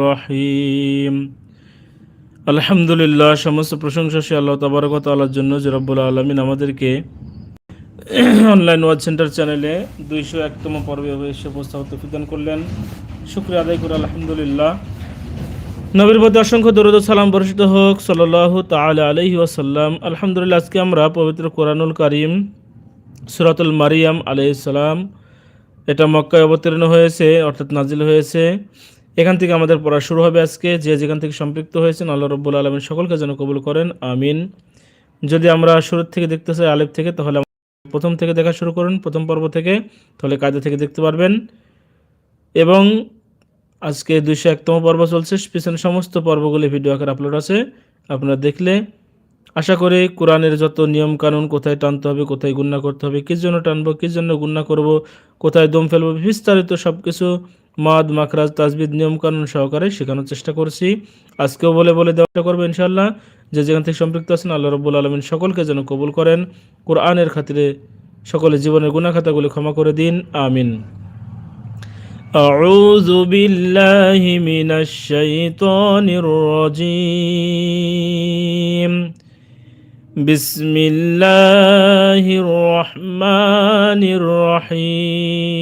রহিম আলহামদুলিল্লাহ সমস্ত প্রশংসা সে আল্লাহ তাবারকত আলার জন্য যে রব্বুল আলমিন আমাদেরকে অনলাইন ওয়ার্ড সেন্টার চ্যানেলে দুইশো একতম পর্বে এসে উপস্থাপিত প্রদান করলেন। শুক্রিয়া আদায় করে আলহামদুলিল্লাহ। নবীর প্রতি অসংখ্য দরদ সালাম বর্ষিত হোক সাল্লাহ তাল আলহি আসাল্লাম আলহামদুলিল্লাহ, আজকে আমরা পবিত্র কোরআনুল করিম, সুরাতুল মারিয়াম আলহ সালাম এটা মক্কায় অবতীর্ণ হয়েছে, অর্থাৎ নাজিল হয়েছে। এখান থেকে আমাদের পড়া শুরু হবে আজকে। যে যেখান থেকে সম্পৃক্ত হয়েছেন, আল্লাহ রব্বুল আলমিন সকলকে যেন কবুল করেন, আমিন। যদি আমরা শুরুর থেকে দেখতে চাই, আলেফ থেকে, তাহলে প্রথম থেকে দেখা শুরু করুন, প্রথম পর্ব থেকে, তাহলে কায়দা থেকে দেখতে পারবেন। এবং আজকে দুইশো একতম পর্ব চলছে, পিছনে সমস্ত পর্বগুলি ভিডিও আকার আপলোড আছে। আপনারা দেখলে আশা করি কোরআনের যত নিয়ম কানুন কোথায় টানতে হবে কোথায় গুন্না করতে হবে কী জন্য টানবো কী জন্য গুন্না করব কোথায় দম ফেলবো বিস্তারিত সব কিছু মদ মাখরাজ তাজবিদ নিয়ম কানুন সহকারে শেখানোর চেষ্টা করছি আজকেও বলে বলে দেওয়াটা করবো ইনশাল্লাহ যে যেখান থেকে সম্পৃক্ত আছেন আল্লাহ রব্বুল আলমিন সকলকে যেন কবুল করেন কোরআনের খাতিরে সকলে জীবনের গুণাখাতাগুলি ক্ষমা করে দিন আমিন أعوذ بالله من الشيطان الرجيم بسم الله الرحمن الرحيم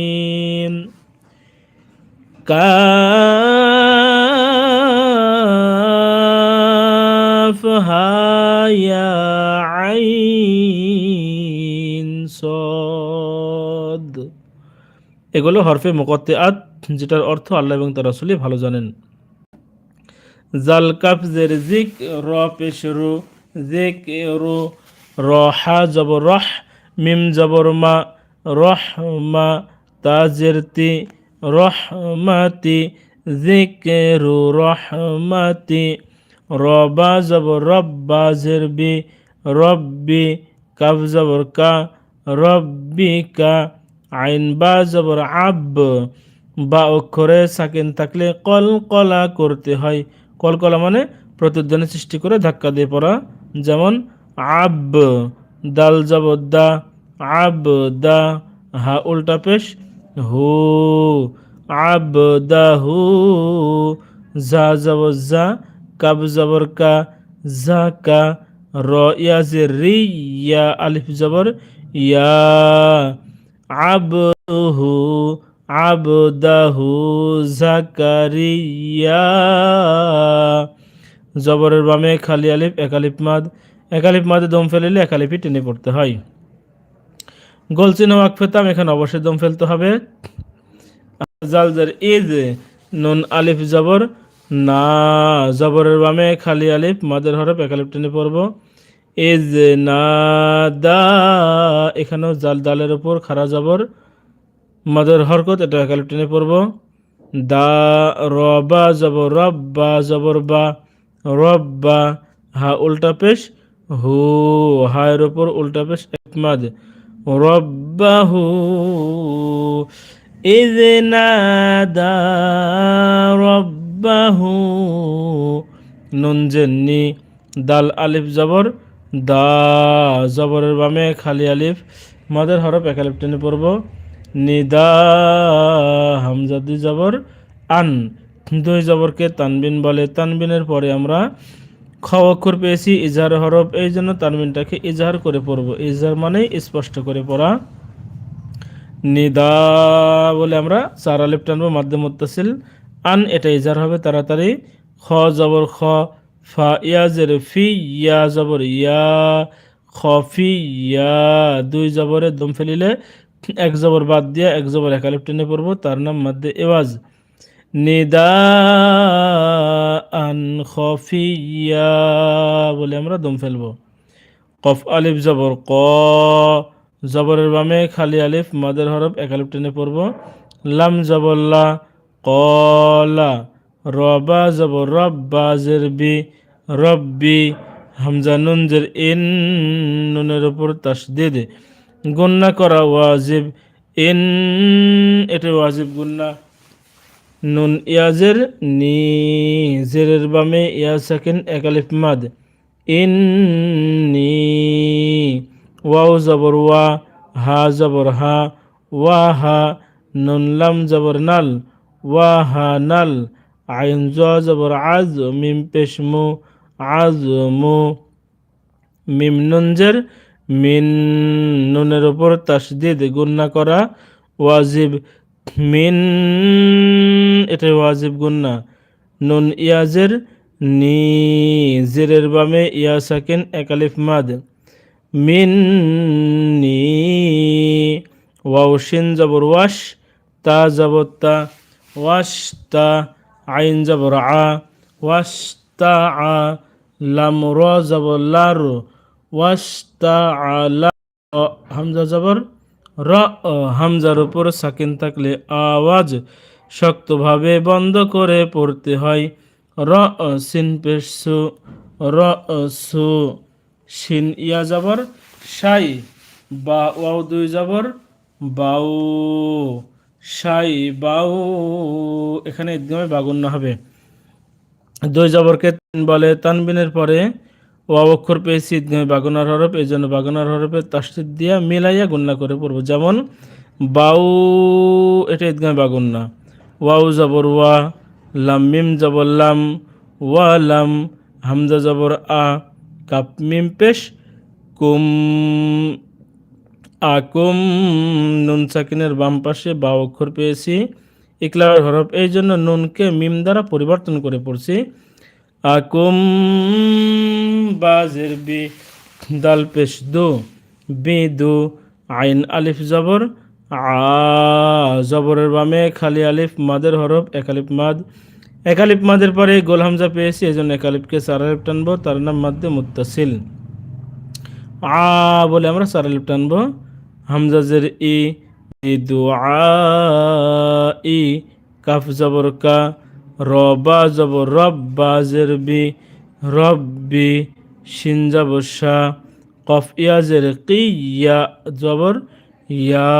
كافها يا عين صاد এগুলো হরফে মোকত্তে আত যেটার অর্থ আল্লাহ এবং তার রাসূলই ভালো জানেন জাল কাফ জের জিক র পেশ রু জেক রু রহা জবর রহ, মিম জবর মা, রহ মা, তাজের তি রহমাতি জিকেরু রহমাতি রবা জবর রব্বা জের বি রব্বি কাফ জবর কা রব্বিকা আইন বা জবর আব, বা অক্ষরে সাকিন থাকলে কল কলা করতে হয়। কলকলা মানে প্রতিধ্বনি সৃষ্টি করে ধাক্কা দিয়ে পড়া যেমন আব, দাল জবর দা, আব, দা, হা, উল্টা পেশ, হু, আব, দা, হু, জা জবর জা, কাব জবর কা, জা কা, র ইয়াজে রি, ইয়া আলিফ জবর, ইয়া, আব, হু, আব আবহু আবদাহু জাকারিয়া জবরের বামে খালি আলিফ একালিফ মাদ একালিফ মাদে দম ফেলিলে একালিফই টেনে পড়তে হয়। গোলচিন ওয়াক ফেতাম এখানে অবশ্যই দম ফেলতে হবে। জালজার ইজ নুন, আলিফ, জবর, না, জবরের বামে খালি আলিফ, মাদের হরফ একালিফ টেনে পড়ব। এজ না, দা, এখানেও জাল দালের ওপর খারা জবর, মাদের হরকত এটা একালে টেনে পড়ব। দা রবা জবর রব্বা জবর, বা রব্বা, হা উল্টা পেশ, হু, হায়ের ওপর উল্টা পেশ একমাদ রব্বাহু ইজ নাদা রব্বাহু, নুন দাল আলিফ জবর, দা জবরের বামে খালি আলিফ, মাদের হরফ এক আলিফ টেনে পড়ব, নিদা হামজা দুই জবর, আন। দুই জবরকে তানবিন বলে। তানবিনের পরে আমরা খ অক্ষর পেয়েছি, ইজহার হরফ। এই জন্য তানবিনটাকে ইজহার করে পড়ব। ইজহার মানে স্পষ্ট করে পড়া। নিদা বলে আমরা চার আলিফ টানবো, মাধ্যম মুত্তাসিল। আন, এটা ইজহার হবে তাড়াতাড়ি। খ জবর খ, ফা ইয়াজের ফি, ইয়া জবর, ইয়া খফি ইয়া। দুই জবরের দম ফেলিলে এক জবর বাদ দিয়ে এক জবর একালিপ টেনে পড়ব। তার নাম মধ্যে এওয়াজ। নিদা আন খফিয়া বলে আমরা দম ফেলব। কফ আলিফ জবর, ক, জবরের বামে খালি আলিফ, মাদের হরফ একালিপ টেনে পড়ব। লাম জবল্লা কলা, রবা জবর, রব্বা জেরবি, রব্বি, হামজা নুন জের ইন, নুনের উপর তাসদিদ গুন্না করা ওয়াজিব, ইন এটা ওয়াজিব গুন্না। নুন ইয়াজের নি জেরের বামে ইয়া সেকেন্ড একালিফ মাদ। ইন নি ওয়াও জবর ওয়া, হা জবর হা, ওয়া হা নুন লাম জবর নাল ওয়াহানাল আইন জ জবর আজ, মিম পেশমু আজ মু, মিম নুনজের মিন নুনের উপর তাসদিদ গুন্না করা ওয়াজিব। মিন এটা ওয়াজিব গুন্না নুন ইয়াজের নি জেরের বামে ইয়া সাকিন একালিফ মাদ। মিন নি ওয়াও শিন জবর ওয়াশ, তা জবর তা ওয়াশ, তা আইন জবর আ, ওয়াশ, তা আ, লাম র জবর লার, ওয়াশ, তা আ, লা হামজা জবর র, হামজার উপর সাকিন থাকলে আওয়াজ শক্তভাবে বন্ধ করে পড়তে হয়। র সিন পেশ র সু শিন ইয়া জবর সাই বা ওয়াও দুই জবর বাউ সাই বাউ এখানে একদমই বাগুন্য হবে। দুই জবরকে বলে তানবিনের পরে ওয়াও অক্ষর পেয়েছি ঈদগামে বাগনার হরফ, এই জন্য বাগনার হরফে তাসদিদ দিয়া মিলাইয়া গুন্না করে পড়ব। যেমন বাউ এটা ঈদগামে বাগুন্না। ওয়াউ জবর ওয়া, লাম মিম জবর লাম, ওয়া লাম হামজা জবর আ, কাপ মিম পেশ, কুম আকুম নুন সাকিনের বাম পাশে বা অক্ষর পেয়েছি। ইকলার হরফ, এই জন্য নুনকে মিম দ্বারা পরিবর্তন করে পড়ছি। আকুম বাজের বি, দাল পেশ দু, বি দু, আইন আলিফ জবর জবরের বামে খালি আলিফ, মাদের হরফ, এক আলিফ মাদ। এক আলিফ মাদের পরে গোল হামজা পেয়েছি এই জন্য এক আলিফকে চার আলিফ টানবো, তার নাম মাদ্দে মুত্তাসিল। আ বলে আমরা চার আলিফ টানবো। হামজাজের ই দু ই, কাফ জবর কা রবা জবর রব বাজের বি রব্বি শিন জবর শা, কফ ইয়াজের কি ইয়া জবর ইয়া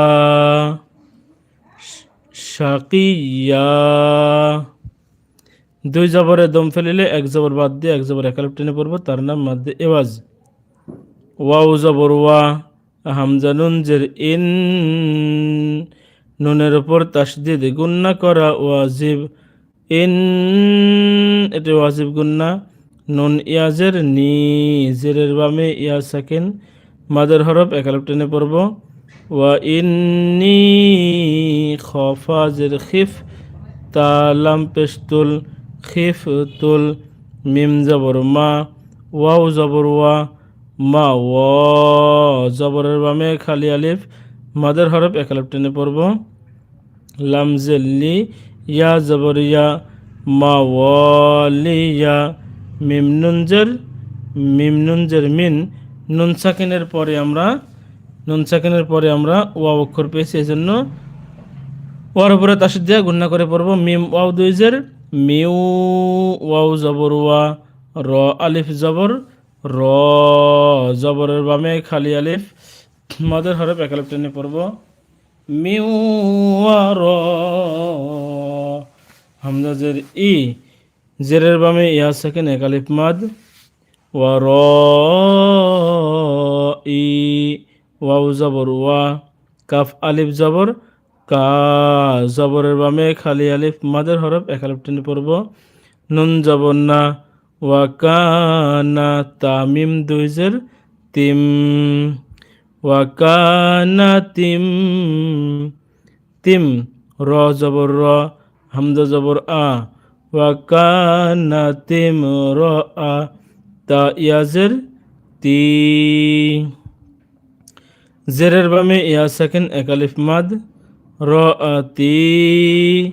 শাকিয়া। দুই জবরে দম ফেলিলে এক জবর বাদ দিয়ে এক জবর একালিপ টেনে পড়ব, তার নাম মাদ্দে এওয়াজ। ওয়াউ জবর ওয়া, হামজা নুন জের ইন, নুনের উপর তাসদিদ গুন্না করা ওয়াজিব ইন, এটা ওয়াজিব গুন্না। নুন ইয়াজের নি, জেরের বামে ইয়া সাকিন, মাদের হরফ একালপ টেনে পড়ব। জের খিফ তালাম পেস্তুল খিফ তুল মিম জবর মা ওয়াও জবর ওয়া মা ও জবরের বামে খালি আলিফ মাদের হরফ এক আলিফ টেনে পড়ব। লামজেল্লি ইয়া জবর ইয়া মা মিন নুন সাকিনের পরে আমরা নুন সাকিনের পরে আমরা ওয়া অক্ষর পেয়েছি এই জন্য ওয়ার উপরে তাসিদ দিয়া গুণনা করে পড়ব। মিম ওয়াও দুইজের মিউ ওয়াও জবর ওয়া, র আলিফ জবর, র জবরের বামে খালি আলিফ। মাদের হরফ এক আলিফ টেনে পড়ব। মিউ র হামজাজের ই জেরের বামে ইয়া সেকেন্ড এক আলিফ মাদ। ওয়া, র, ই ওয়াও জবর, ওয়া, কাফ, আলিফ, জবর, কা, জবরের বামে খালি আলিফ মাদের হরফ, এক আলিফ টেনে পড়ব। নুন জবর না, ওয়া কানা তামিম দুইজের তিম। ওয়া কানা তিম। তিম, র জবর, র, হামজা জবর, আ। ওয়া কানা তিম, র, আ। তা ইয়াজের তি। জেরের বামে ইয়া সেকেন্ড এক আলিফ মাদ, র তি,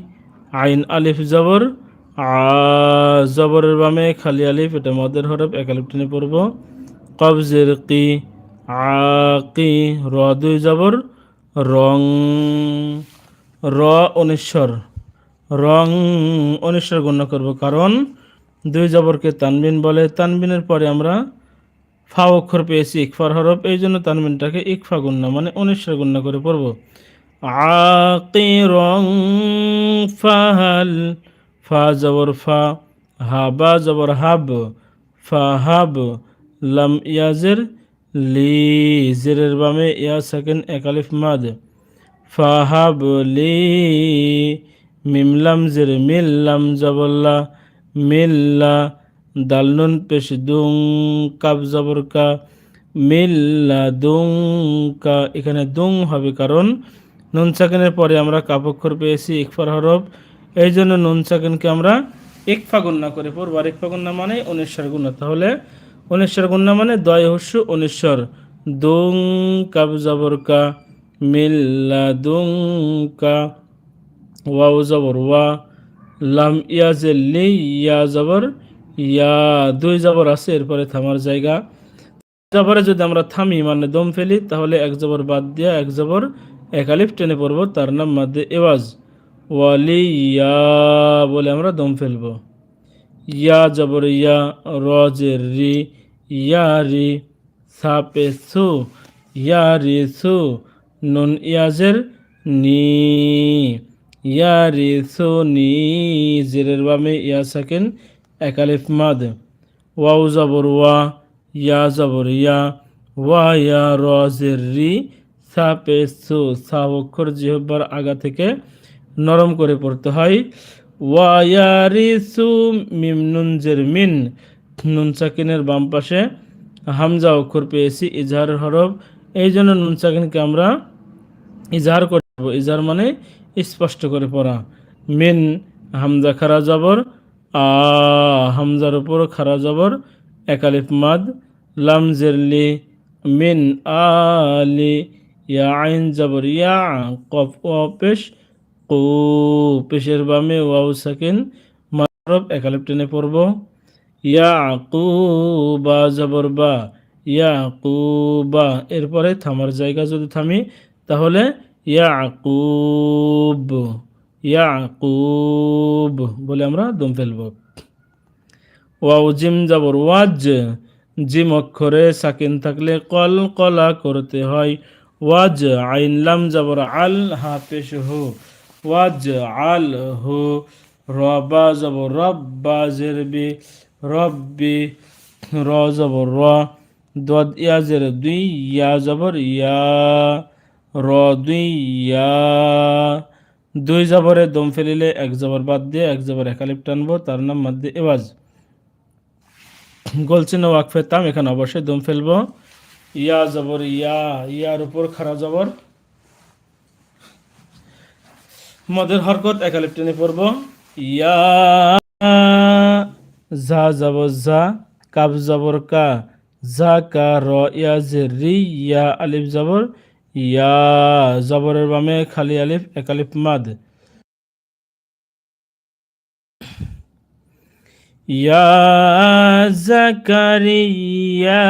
আইন, আলিফ জবর, আ, জবরের বামে খালি আলিফ, এটা মদের হরফ, এক আলিফ টেনে পড়ব। কবজের কি আকি র, দুই জবর, রং, র অনিশ্বর রং অনিশ্বর গণ্য করব। কারণ দুই জবরকে তানবিন বলে, তানবিনের পরে আমরা ফা অক্ষর পেয়েছি ইকফার হরফ, এই জন্য তানবিনটাকে ইকফা গুণ্য মানে অনিশ্বর গুণ্য করে পড়ব। আকি রং ফাহাল, ফা জবর ফা, হাবা জবর হাব, ফাহাব, লাম ইয়াজের, লি জেরের বামে ইয়া সেকেন্ড একালিফ মাদ, ফাহাব লি মিমলাম জের মিল্লাম জবল্লা মিল্লা দাল নুন পেশ দুং কাব জবর কা মিল্লা দুং কা। এখানে দুং হবে কারণ নুন সাকিনের পরে আমরা কাপক্ষর পেয়েছি, ইকফার হরফ। এই জন্য নুন সাকিনকে আমরা একফা গুন্না করে পড়ব। আর একফা গুন্না মানে উনিশ্বর গুন্না তাহলে উনিশ্বর গুন্না মানে দয় হস্য উনিশ্বর দুং, কাব জবর কা মিল্লা দুং কা, ওয়াও জবর ওয়া, লাম ইয়া যে লি ইয়া জবর ইয়া, দুই জবর আছে, এরপরে থামার জায়গা। জবরে যদি আমরা থামি মানে দম ফেলি, তাহলে এক জবর বাদ দিয়া এক জবর এক আলিফ টেনে পড়ব, তার নাম মাদে এওয়াজ। ওয়ালি ইয়া বলে আমরা দম ফেলব। ইয়া জবর ইয়া রজের রি, ইয়া রি, সাপে সু, ইয়া রি সু, নুন ইয়াজের নি, ইয়া রি সু নি, জেরের বামে ইয়া সেকেন্ড এক আলিফ মাদ ওয়াউ জবর ওয়া, ইয়া জবর ইয়া, ওয়া ইয়া রজের রি সাপে সু, সা অক্ষর জিহ্বার আগা থেকে নরম করে পড়তে হয়। ওয়ারিসু মিম নুন জের মিন, নুন সাকিনের বাম পাশে হামজা অক্ষর পেয়েছি, ইজহার হরফ। এই জন্য নুন সাকিনকে আমরা ইজহার করে ইজহার মানে স্পষ্ট করে পড়া। মিন, হামজা খারা জবর আ, হামজার উপর খারা জবর, একালিফ মাদ, লাম জেরলি মিন আলি, ইয়া আইন জবর, ইয়া কফ ও পেশ, কু, পেশের বামে ওয়াও সাকিন মারব একালিপ টেনে পড়ব। ইয়া কু বা জবর বা, ইয়া কু বা এরপরে থামার জায়গা যদি থামি, তাহলে ইয়া কুব। ইয়া কুব বলে আমরা, দম ফেলব। ওয়াও, জিম জবর ওয়াজ। জিম অক্ষরে সাকিন থাকলে কল কলা করতে হয়। ওয়াজ, আইন লাম জবর আল হা পেশ হো। ওয়াজ, আল হো। রবা যাব রব্বা জেরবি। রব্বি, র যাব র। দদ, ইয়া জের, দুই, ইয়া জবর ইয়া। র, দুই, ইয়া। দুই জবরে দম ফেলিলে, এক জবর বাদ দিয়ে এক জবর একালিপ টানবো, তার নাম মধ্যে এওয়াজ। গোলচিহ্ন ওয়াকফে তাম, এখানে অবশ্যই দম ফেলব। ইয়া জবর, ইয়া, ইয়ার উপর খারা জবর। মদের হরকত, একালিপ টেনে পড়ব। ইয়া, যা জবর, যা কাব জবর কা, যা কা, র, ইয়া জে রি, ইয়া, আলিফ জবর। ইয়া জবরের বামে খালি আলিফ একালিফ মাদ। ইয়া জাকারিয়া।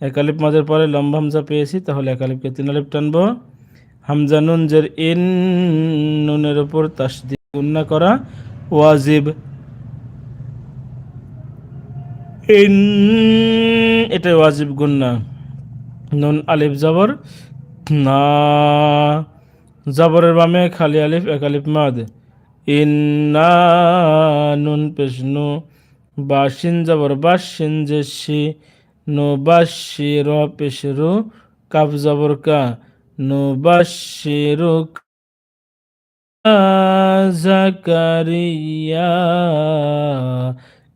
একালিপ মাদের পরে লম্বা হামজা পেয়েছি, তাহলে একালিপকে তিন আলিপ টানবো। হামজা নুন জের ইন, নুনের উপর তাসদি গুন্না করা ওয়াজিব। ইন এটা ওয়াজিব গুন্না। নুন, আলিফ, জবর। না, জবরের বামে খালি আলিফ, এক আলিফ মাদ। ইন্না নুন পেশ নু বাসিন, জবর বাসিন যে শি নো বাসি, র পেশ রু কাপ জবর কা। নো বাসি রু জাকারিয়া।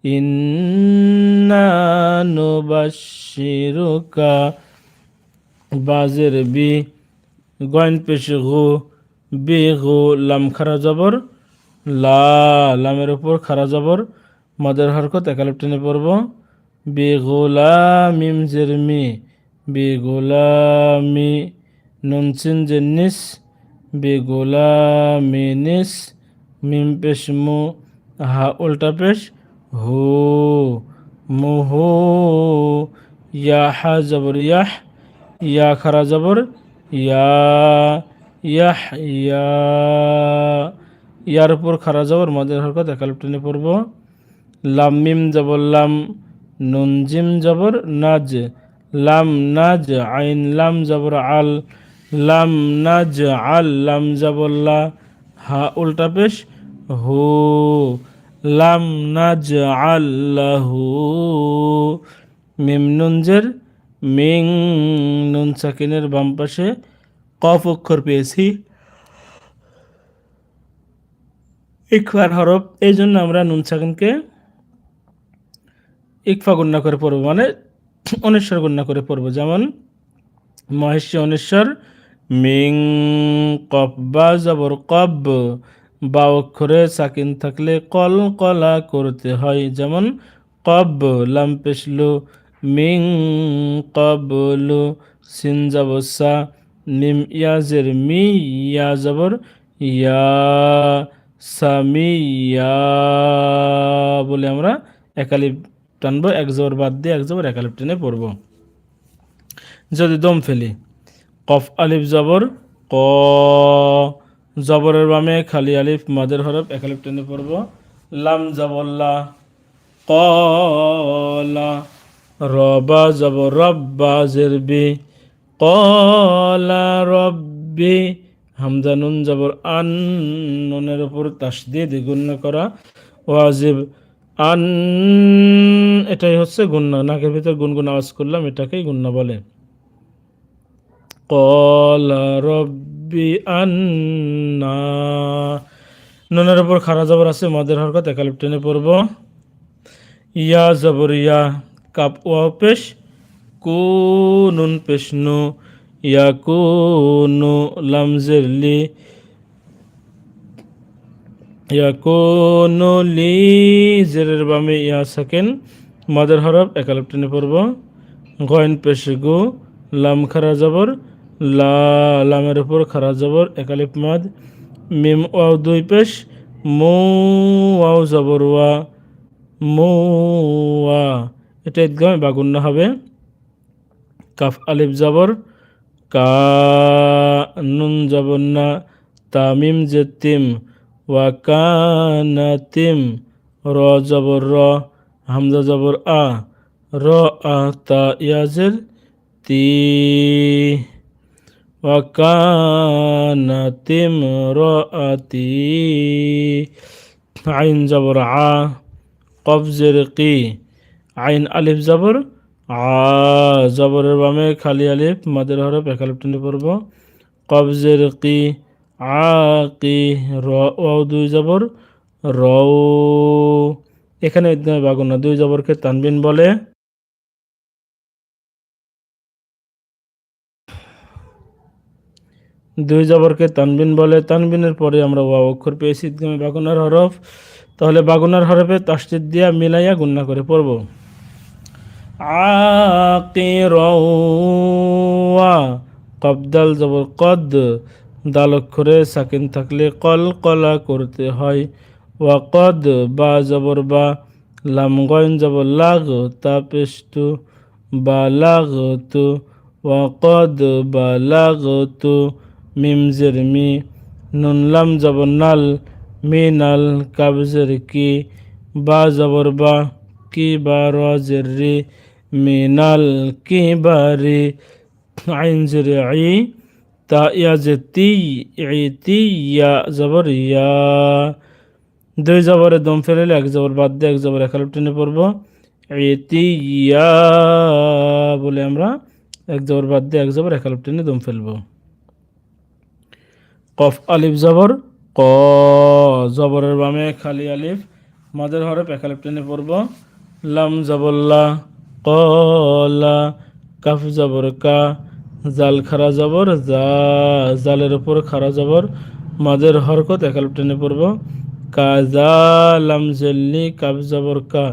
ইন্না নুবাশিরুকা বাজের বি, গয়ন পেশ গু, বি গু, লাম খারা জবর, লা, লামের উপর খারা জবর, মদের হরকত একালিপ টেনে পড়ব। বি গোলামিম জের মি, বি গোলামি নুনসিন জেনিস বি গোলামিনিস মিম পেশ, মু, হা, উল্টা পেশ হু, ইয়া, হা, জবর, ইয়াহ ইয়া খারা জবর, ইয়া ইয়াহ ইয়া ইয়ার উপর খারা জবর, মদের হরকত একালিপ টেনে পড়ব। লাম মিম জবর, লাম, নুন জিম জবর, নাজ, লাম নাজ, আইন লাম জবর, আল, লাম নাজ, আল লাম জবল্লা হা, উল্টা পেশ, হু, লাম নাজ আল্লাহু মিম নুনজের মিং নুন সাকিনের বাম পাশে কফ অক্ষর পেয়েছি। ইকফার হরফ, এই জন্য আমরা নুন সাকিনকে ইকফা গুণনা করে পড়ব মানে অনেশ্বর গুণনা করে পড়ব। যেমন মহেশ্বী অনেশ্বর মিং কপ বা জবর কব বা অক্ষরে সাকিন থাকলে কল কলা করতে হয়। যেমন কব লাম পেশলু মিং কবলু সিন যাবসা মিম ইয়াজের মি ইয়া জবর ইয়া সামিয়া বলে আমরা একালিপ টানবো, এক জবর বাদ দিয়ে এক জবর একালিপ টেনে পড়ব। যদি দম ফেলি, কফ আলিফ জবর, ক জবরের বামে খালি আলিফ, মাদের হরফ একালিফ টেনে পড়ব। লাম জবল্লা কলা রবা জবর রব্বা জেরবি। কলা রব্বি। হামজা নুন জবর আন, নুনের উপর তাসদিদ গুণ্য করা। ওয়াজিব আন, এটাই হচ্ছে গুন্না নাকের ভিতর গুনগুন আওয়াজ করলাম, এটাকেই গুন্না বলে। কলা রব্বি আন্না। নুনের উপর খারা জবর আছে, মদের হরকত একালিপ টেনে পড়ব। ইয়া জবর ইয়া। কাপ ওয়া পেশ কু নুন ইয়া কু নু লি, ইয়াকুনু লি জেরের বামে ইয়া সাকেন, মাদের হরফ একালিপ টেনে পড়ব, গয়ন পেশ গু, লাম খারা জবর, লা লামের উপর খারা জবর, একালিপ মাদ, মিম ওয়াও দুই পেশ, মু ওয়াও জবর ওয়া, মু ওয়া। এটা ঈদগামে বাগুন্য হবে। কাফ আলিফ জবর, কা নুন জবর না, তামিম জেতিম ওয়াকানাতিম র জবর র, হামজা জবর আ, র আ তা ইয়াজের তি। ওয়াকানাতিম র আতি আইন জবর আ কবজের কি আইন আলিফ জবর, আ জবরের বামে খালি আলিফ, মাদের হরফ একালিফ টেনে পড়ব। কবজের কি আকি র, ওয়াও দুই জবর, রও। এখানে বাগুনা দুই জবরকে তানবিন বলে। দুই জবরকে তানবিন বলে, তানবিনের পরে আমরা ওয়া অক্ষর পেয়েছি বাগুনার হরফ। তাহলে বাগুনার হরফে তাসজিদ দিয়া মিলাইয়া গুন্না করে পড়ব। রওয়া কবদাল জবর কদ দাল অক্ষরে সাকিন থাকলে কল কলা করতে হয়। ওয়াকদ বা জবর বা লাম গয়ন জবর লাগ তা পেস্তু বা লাগ তু। ওয়াকদ বা লাগ তু মিম জের মি নুন লাম জবর নাল মি নাল কাবজের কি বা জবর বা কি বা রি রি আইন জের আই তা ইয়া যে তি তি ইয়া জবর ইয়া দুই জবরে দম ফেলে এক জবর বাদ দিয়ে এক জবর একালিপ টেনে পড়ব। তি ইয়া বলে আমরা এক জবর বাদ দিয়ে এক জবর একালিপ টেনে দম ফেলব। কফ আলিফ জবর, ক জবরের বামে খালি আলিফ মাদের হরফ একালিপ টেনে পড়ব। লাম জবল্লা কলা কাফ জবর কা জাল খারা জবর জা জালের উপর খারা জবর মাঝের হরকত একাল টেনে পড়ব কাজা কাব জবর কা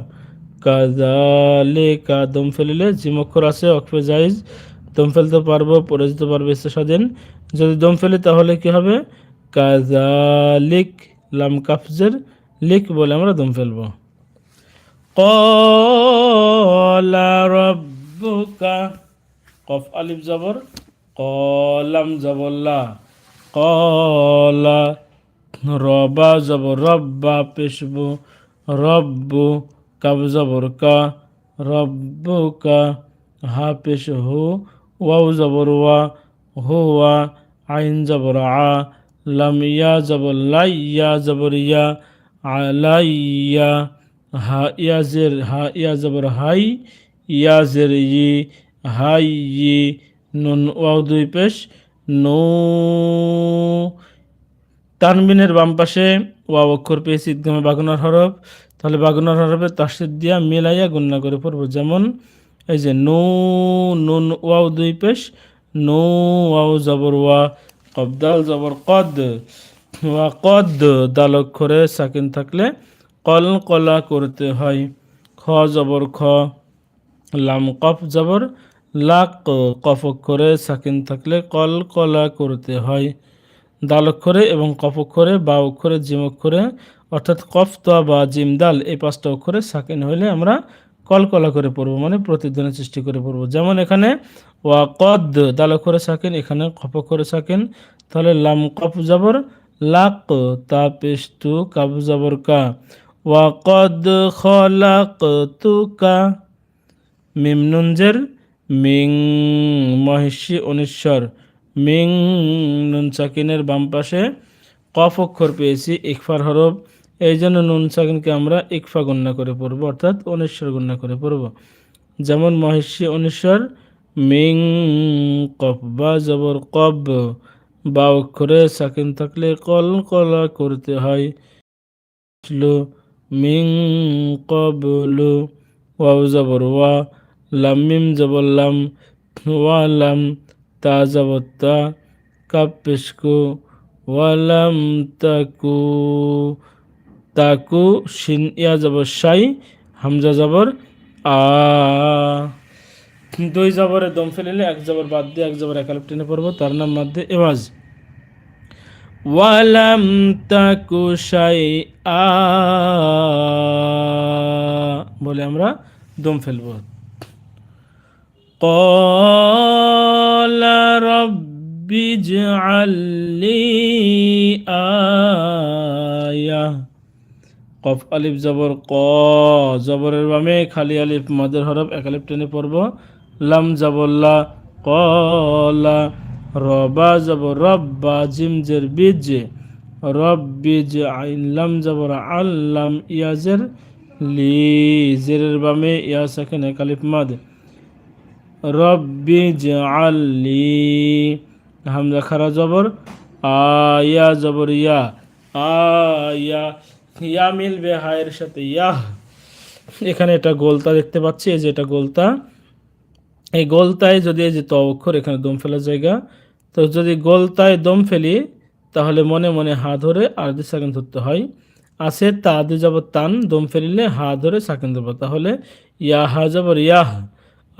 কাজালে কা দম ফেলিলে জিমক্ষর আছে অক্ষে জাইজ দম ফেলতে পারব পরে যেতে পারবে স্বাধীন যদি দম ফেলি তাহলে কি হবে কাজালিক লাম কাফজের লিক বলে আমরা দম ফেলব কলা রব্বুকা কফ আলিফ জবর কলাম জবল্লা কলা রবা জবর রব্বা পেশবু রব্বু কাব জবর কা রব্বু কা হা পেশ হু ওয়াউ জবর ওয়া হুয়া আইন জবর আ লাম ইয়া জবর লাই ইয়া জবর ইয়া আলাইয়া হা ইয়া জের হা ইয়া জবর হাই ইয়া জের ই, হাই ই, নুন, ওয়াও দুই পেশ, নু, তানবিনের বাম পাশে ওয়া অক্ষর পেয়েছি ঈদগামে বাগুনার হরফ। তাহলে বাগুনার হরফে তাসিদ দিয়া মিলাইয়া গুণনা করে পড়ব। যেমন এই যে নো, নুন, ওয়াও দুই পেশ, নো, ওয়াও জবর ওয়া, কবদাল জবর কদ, ওয়া কদ, দাল অক্ষরে সাকিন থাকলে কল কলা করতে হয়। খ জবর, খ, লাম, কফ জবর, লাক, কফ অক্ষরে সাকিন থাকলে কল কলা করতে হয়। দাল অক্ষরে এবং কফ অক্ষরে, বা অক্ষরে, জিম অক্ষরে, অর্থাৎ কফ তোয়া বা জিম, দাল এই পাঁচটা অক্ষরে সাকিন হইলে আমরা কলকলা করে পড়ব মানে প্রতিধ্বনি সৃষ্টি করে পড়ব। যেমন এখানে ওয়া কদ, দাল অক্ষরে সাকিন, এখানে কফ অক্ষরে সাকিন। তাহলে লাম, কফ জবর, লাক, তা পেস্তু কাব জবর, কা। ওয়া কদ খলাক তুকা মিম নুনজের মিং মহিষী অনিশ্বর মিং নুন সাকিনের বাম পাশে কফ অক্ষর পেয়েছি, ইকফার হরফ। এই জন্য নুন সাকিনকে আমরা ইকফা গণ্য করে পড়ব, অর্থাৎ অনিশ্বর গণ্য করে পড়ব। যেমন মহিষী অনিশ্বর মিং, কফ, বা জবর, কব। বা অক্ষরে সাকিন থাকলে কল, কলা করতে হয়। মিং কবলু, ওয়াও জবর, ওয়া লাম, মিম জবর, লাম, ওয়া লাম, তা জবর, তা কাপ পেশকু ওয়ালাম তাকু তাকু, শিন, ইয়া জবর, শাই, হামজা জবর, আ। দুই জবরে দম ফেলিলে, এক জবর বাদ দিয়ে এক জবর একালপ টেনে পড়ব, তার নাম মধ্যে এওয়াজ ওয়ালাম তাকুশাই আ বলে আমরা দম ফেলব। কলা রব্বি জাল্লি আয়া। কফ, আলিফ, জবর, ক। জবরের বামে খালি আলিফ মাদের হরফ, এক আলিফ টেনে পড়ব। লাম জবল্লা কলা রবা জবর রব্বা জিম জের বীজ। রব্বিজ আইন লাম জবর আল্লাম ইয়াজের লি জেরের বামে ইয়া সেখানে এক আলিফ মাদ। রব্বি জাআল্লি হামজা খারা জবর আয়া জবর ইয়া আয়া ইয়া মিলবে হায়ের সাথে ইয়াহ এখানে এটা গোলতা দেখতে পাচ্ছি, এই যে এটা গোলতা। এই গোলতায় যদি এই যে ত অক্ষর এখানে দম ফেলার জায়গা। তো যদি গোলতায় দম ফেলি, তাহলে মনে মনে হা ধরে আর দুই সেকেন্ড ধরতে হয়। আছে তা দুই যাব তান, দম ফেলিলে হা ধরে সেকেন্ড ধরবো। তাহলে ইয়া হা যাবর ইয়াহ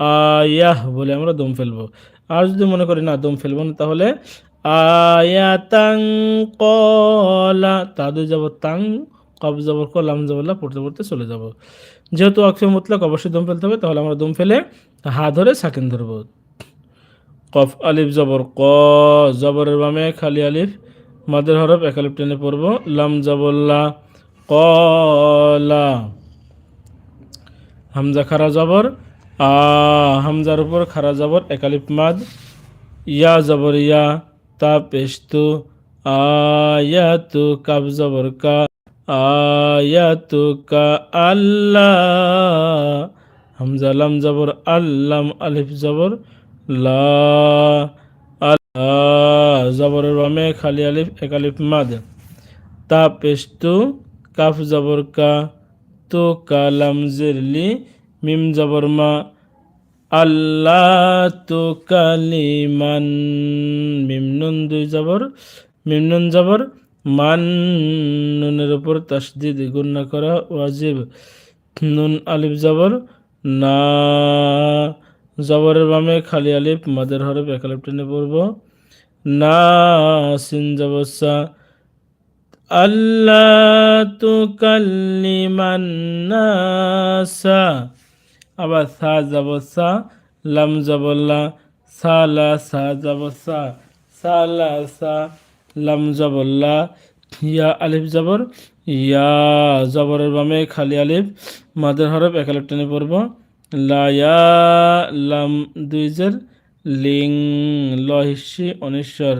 আয়াহ বলে আমরা দম ফেলব। আর যদি মনে করি না দম ফেলব না, তাহলে আয়াতাং কলা, তা তাদের যাব তাং, কব জবর কলাম জবরলা পড়তে পড়তে চলে যাব। যেহেতু অক্ষর মুতলাক অবশ্যই দম ফেলতে হবে, তাহলে আমরা দম ফেলে হা ধরে সাকিন ধরব। কফ, আলিফ, জবর, ক, জবরের বামে খালি আলিফ, মাদের হরফ এক আলিফ টেনে পড়ব, লাম জবল্লা কলা হামজা, খারা, জবর, আ, হামজার উপর খারা, জবর একালিপ মাদ, ইয়া, জবর, ইয়া, তা পেস্তু আয়াতু কাব জবর, কা, আয়াতু, কা, আল্লাহ। হামজা, লাম, জবর, আল্লাম, আলিফ, জবর লা আল্লাহ জবরের বামে খালি আলিফ একালিফ মাদ। তা পেস্তু কাফ জবর কা, তো কালাম জেরলি মিম জবর মা। আল্লাহ তো কালিমান, মিম নুন দুই জবর, মিম নুন জবর, মান নুনের উপর তাসদিদ গুণনা করা ওয়াজিব। নুন আলিফ জবর, না। জবরের বামে খালি আলিফ মাদের হরফ এক আলিফ টেনে পড়ব। না সিন জবসা, আল্লাহ তুকাল্লিমান্নাসা আবার সা যাব সা লাম জবল্লা সালা সা যাব সা সালা সা, লাম জবল্লা। ইয়া আলিফ জবর, ইয়া জবরের বামে খালি আলিফ মাদের হরফ এক আলিফ টেনে পড়ব। লাম দুইজের লিং লহিসি অনিশ্বর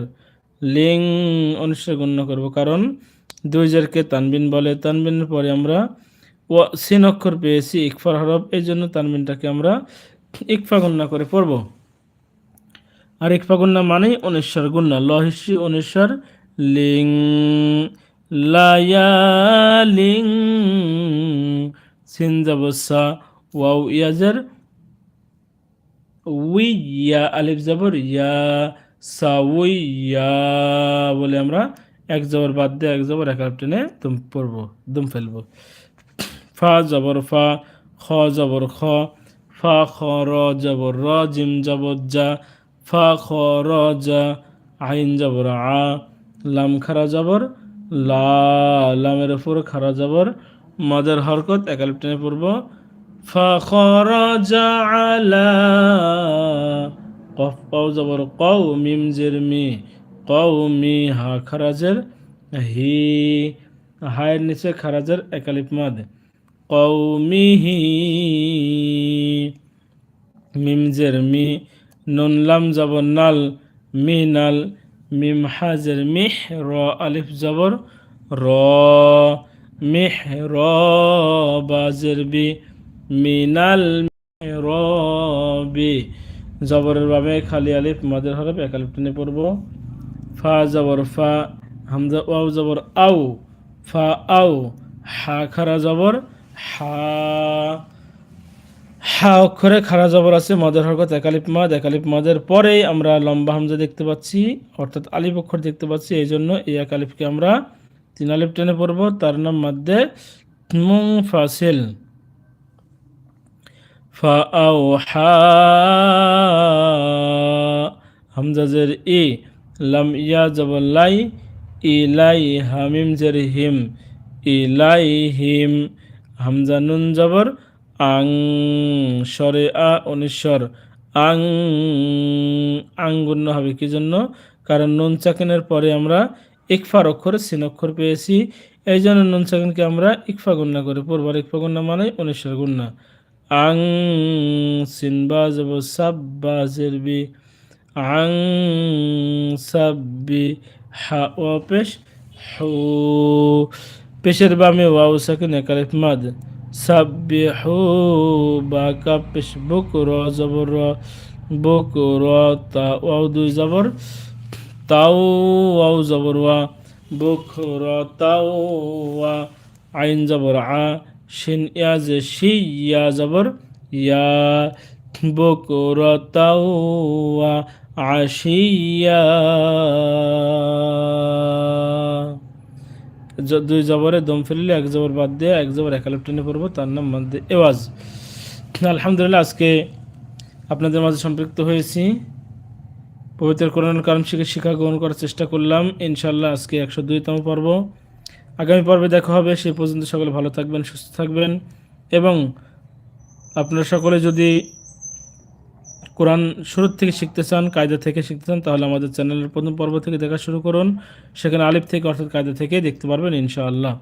লিং অনিশ্বর গণ্য করব। কারণ দুই জেরকে তানবিন বলে। তানবিনের পরে আমরা ও সিন অক্ষর পেয়েছি, ইকফার হরফ। এই জন্য তানবিনটাকে আমরা ইকফা গণ্যা করে পড়ব। আর ইকফা গণ্যা মানেই অনেশ্বর গুন্না লহিসি অনিশ্বর লিং লায়ালিং সিন যাব সা। ওয়াও ইয়াজের উইয়া আলিফ জবর ইয়া সাউইয়া বলে আমরা এক জবর বাদ দিয়ে এক জবর এক আলিফ টেনে দুম পড়ব, দুম ফেলব। ফা জবর ফা খ জবর খ ফা খ র জবর র, জিম জবর যা ফা খ র যা আইন জবর আ লাম খারা জবর লা লামের উপর খারা জবর মাদের হরকত এক আলিফ টেনে পড়ব۔ فخرج على قف قو زبر قوم جرمي قومي হা খারাজের হি হায়ের নিচে খারাজের একালিপ মাদ কৌমিহি মিম জেরমি নুন লাম জবর নাল মি নাল মিম হাজের মিহ র আলিফ জবর র মিহ র বাজের বি মিনাল রবি জবরের বাবে খালি আলিফ মাদের হরফ, এক আলিফ টেনে পড়ব। ফা জবর ফা, হামজা ওয়াও জবর আউ ফা আউ হা খারা জবর, হা। হা অক্ষরে খারা জবর আছে মাদের হরকত একালিপ মাদ একালিপ মাদের পরেই আমরা লম্বা হামজা দেখতে পাচ্ছি, অর্থাৎ আলিফ অক্ষর দেখতে পাচ্ছি, এই জন্য এই এক আলিফকে আমরা তিন আলিফ টেনে পড়ব, তার নাম মাদ্দে মুং ফাসিল ফাআওহা হামজা জের ই লাম ইয়া জবল্লাই ইলাই হামিম জের হিম ইলাই হিম হামজা নুন জবর আং সরে আ অনিশ্বর আং আং গুণ্য হবে কি জন্য? কারণ নুন চাকিনের পরে আমরা ইকফার অক্ষর, সিন অক্ষর পেয়েছি। এই জন্য নুন চাকিনকে আমরা ইকফা গুণ্য করে। পড়বার ইকফা গুণ্য মানে অনিশ্বর গুণ্য আং সিনবা যাব সাব্বা জেরবি আং সাব্বি হা, ও, পেশ, হু। পেশের বামে ওয়াও সাকিন একালিফ মাদ। সাব্বি হু, বা কা, পেশ, বুক, র, জবর, র। বুক, র, তা, ওয়াও, দুই জবর। তাও, ওয়াও, জবর, ওয়া। বুক, র, তাও, ওয়া। আইন, জবর, আ। শিন ইয়াজ শি ইয়া ইয়া আশিয়া দুই জবরে দম ফেললে, এক জবর বাদ দিয়ে, এক জবর একালিপ টেনে পড়ব, তার নাম মধ্যে এওয়াজ। আলহামদুলিল্লাহ, আজকে আপনাদের মাঝে সম্পৃক্ত হয়েছি। পবিত্র কোরআন কারণ শিখে শিক্ষা গ্রহণ করার চেষ্টা করলাম। ইনশাল্লাহ আজকে একশো দুইতম পর্ব। আগামী পর্বে দেখা হবে। সেই পর্যন্ত সকলে ভালো থাকবেন, সুস্থ থাকবেন এবং আপনারা সকলে যদি কোরআন শুরুর থেকে শিখতে চান, কায়দা থেকে শিখতে চান, তাহলে আমাদের চ্যানেলের প্রথম পর্ব থেকে দেখা শুরু করুন। সেখানে আলিফ থেকে অর্থাৎ কায়দা থেকে দেখতে পারবেন ইনশাআল্লাহ।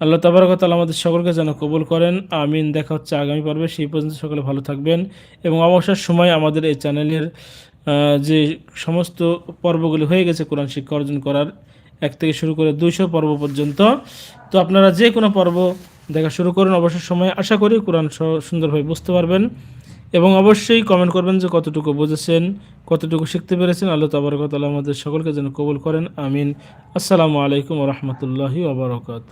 আল্লাহ তাবারকতাল আমাদের সকলকে যেন কবুল করেন। আমিন। দেখা হচ্ছে আগামী পর্বে। সেই পর্যন্ত সকলে ভালো থাকবেন এবং অবসর সময় আমাদের এই চ্যানেলের যে সমস্ত পর্বগুলি হয়ে গেছে কোরআন শিক্ষা অর্জন করার এক থেকে শুরু করে দুইশো পর্ব পর্যন্ত। তো আপনারা যে কোনো পর্ব দেখা শুরু করুন অবসর সময়। আশা করি কোরআন সুন্দরভাবে বুঝতে পারবেন এবং অবশ্যই কমেন্ট করবেন যে কতটুকু বুঝেছেন, কতটুকু শিখতে পেরেছেন। আল্লাহ তাবরকতাল্লাহ আমাদের সকলকে যেন কবুল করেন। আমিন। আসসালামু আলাইকুম রহমতুল্লাহি ওবরাকাত